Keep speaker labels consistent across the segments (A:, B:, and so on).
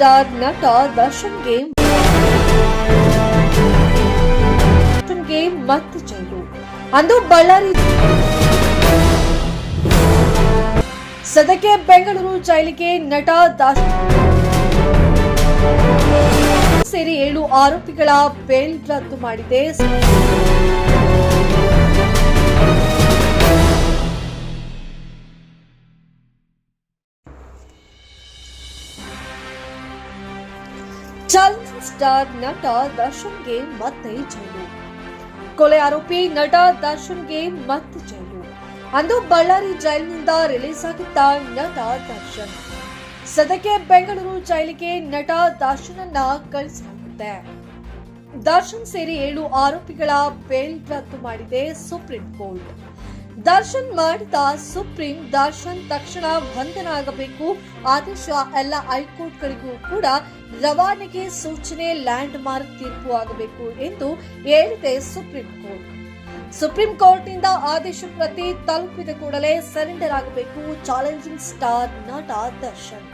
A: Star ನಟ ದರ್ಶನ್ಗೆ ದರ್ಶನ್ಗೆ ಮತ್ತೆ ಜೈಲು ಅಂದು ಬಳ್ಳಾರಿ ಸದ್ಯಕ್ಕೆ ಬೆಂಗಳೂರು ಜೈಲಿಗೆ ನಟ ದರ್ಶನ್ ಸೇರಿ ಏಳು ಆರೋಪಿಗಳ ಬೇಲ್ ರದ್ದು ಮಾಡಿದೆ. ಚಲನಚಿತ್ರ ಸ್ಟಾರ್ ನಟ ದರ್ಶನ್ಗೆ ಮತ್ತೆ ಜೈಲು ಕೊಲೆ ಆರೋಪಿ ನಟ ದರ್ಶನ್ಗೆ ಮತ್ತೆ ಜೈಲು ಅಂದು ಬಳ್ಳಾರಿ ಜೈಲಿನಿಂದ ರಿಲೀಸ್ ಆಗಿದ್ದ ನಟ ದರ್ಶನ್. ಸದ್ಯಕ್ಕೆ ಬೆಂಗಳೂರು ಜೈಲಿಗೆ ನಟ ದರ್ಶನನ್ನ ಕಳಿಸಲಾಗುತ್ತೆ ದರ್ಶನ್ ಸೇರಿ ಏಳು ಆರೋಪಿಗಳ ಬೇಲ್ ರದ್ದು ಮಾಡಿದೆ ಸುಪ್ರೀಂ ಕೋರ್ಟ್. ದರ್ಶನ್ ಮಾಡಿದ ಸುಪ್ರೀಂ, ದರ್ಶನ್ ತಕ್ಷಣ ಬಂಧನ ಆಗಬೇಕು ಆದೇಶ ಎಲ್ಲ ಹೈಕೋರ್ಟ್ಗಳಿಗೂ ಕೂಡ ರವಾನೆಗೆ ಸೂಚನೆ ಲ್ಯಾಂಡ್ ಮಾರ್ಕ್ ತೀರ್ಪು ಆಗಬೇಕು ಎಂದು ಹೇಳಿದೆ ಸುಪ್ರೀಂ ಕೋರ್ಟ್. ಸುಪ್ರೀಂ ಕೋರ್ಟ್ನಿಂದ ಆದೇಶ ಪ್ರತಿ ತಲುಪಿದ ಕೂಡಲೇ ಸರೆಂಡರ್ ಆಗಬೇಕು. ಚಾಲೆಂಜಿಂಗ್ ಸ್ಟಾರ್ ನಟ ದರ್ಶನ್.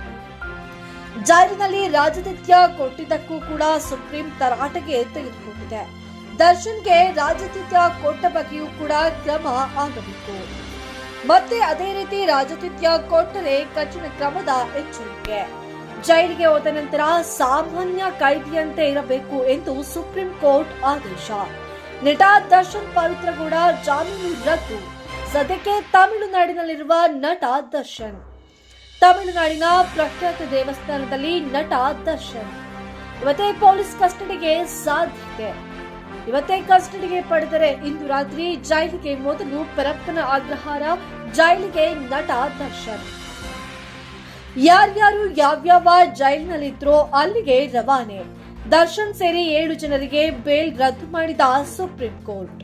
A: ಜಾರಿನಲ್ಲಿ ರಾಜನಿತ್ಯ ಕೊಟ್ಟಿದ್ದಕ್ಕೂ ಕೂಡ ಸುಪ್ರೀಂ ತರಾಟೆಗೆ ತೆಗೆದುಕೊಂಡಿದೆ. ದರ್ಶನ್ಗೆ ರಾಜತಿಥ್ಯ ಕೊಟ್ಟ ಬಗ್ಗೆಯೂ ಕೂಡ ಕ್ರಮ ಆಗಬೇಕು. ಮತ್ತೆ ಅದೇ ರೀತಿ ರಾಜತಿಥ್ಯ ಕೊಟ್ಟರೆ ಕಠಿಣ ಕ್ರಮದ ಎಚ್ಚರಿಕೆ. ಜೈಲಿಗೆ ಹೋದ ನಂತರ ಸಾಮಾನ್ಯ ಕೈದಿಯಂತೆ ಇರಬೇಕು ಎಂದು ಸುಪ್ರೀಂ ಕೋರ್ಟ್ ಆದೇಶ. ನಟ ದರ್ಶನ್ ಪವಿತ್ರಗೌಡ ಜಾಮೀನು ರದ್ದು. ಸದ್ಯಕ್ಕೆ ತಮಿಳುನಾಡಿನಲ್ಲಿರುವ ನಟ ದರ್ಶನ್. ತಮಿಳುನಾಡಿನ ಪ್ರಖ್ಯಾತ ದೇವಸ್ಥಾನದಲ್ಲಿ ನಟ ದರ್ಶನ್. ಇವತ್ತೇ ಪೊಲೀಸ್ ಕಸ್ಟಡಿಗೆ ಸಾಧ್ಯತೆ. ಇವತ್ತೇ ಕಸ್ಟಡಿಗೆ ಪಡೆದರೆ ಇಂದು ರಾತ್ರಿ ಜೈಲಿಗೆ ಮೊದಲು ಪರಪ್ಪನ ಅಗ್ರಹಾರ, ಜೈಲಿಗೆ ನಟ ದರ್ಶನ್. ಯಾರ್ಯಾರು ಯಾವ್ಯಾವ ಜೈಲಿನಲ್ಲಿದ್ರೋ ಅಲ್ಲಿಗೆ ರವಾನೆ. ದರ್ಶನ್ ಸೇರಿ ಏಳು ಜನರಿಗೆ ಬೇಲ್ ರದ್ದು ಮಾಡಿದ ಸುಪ್ರೀಂ ಕೋರ್ಟ್.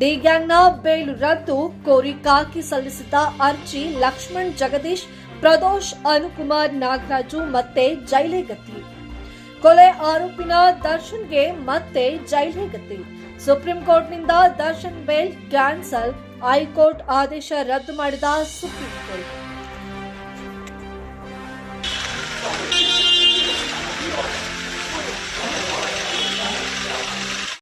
A: ಡಿ ಗ್ಯಾಂಗ್ನ ಬೇಲ್ ರದ್ದು ಕೋರಿ ಕಾಕಿ ಸಲ್ಲಿಸಿದ ಅರ್ಜಿ ಲಕ್ಷ್ಮಣ್ ಜಗದೀಶ್, ಪ್ರದೋಷ್ ಅನುಕುಮಾರ್ ನಾಗರಾಜು ಮತ್ತೆ ಜೈಲೇಗತಿ ಗತಿ. ಕೊಲೆ ಆರೋಪಿನ ದರ್ಶನ್ಗೆ ಮತ್ತೆ ಜೈಲ್ ಗತಿ. Supreme ಕೋರ್ಟ್ನಿಂದ Darshan bail cancel. High court ಆದೇಶ ರದ್ದು ಮಾಡಿದ ಸುಪ್ರೀಂ ಕೋರ್ಟ್.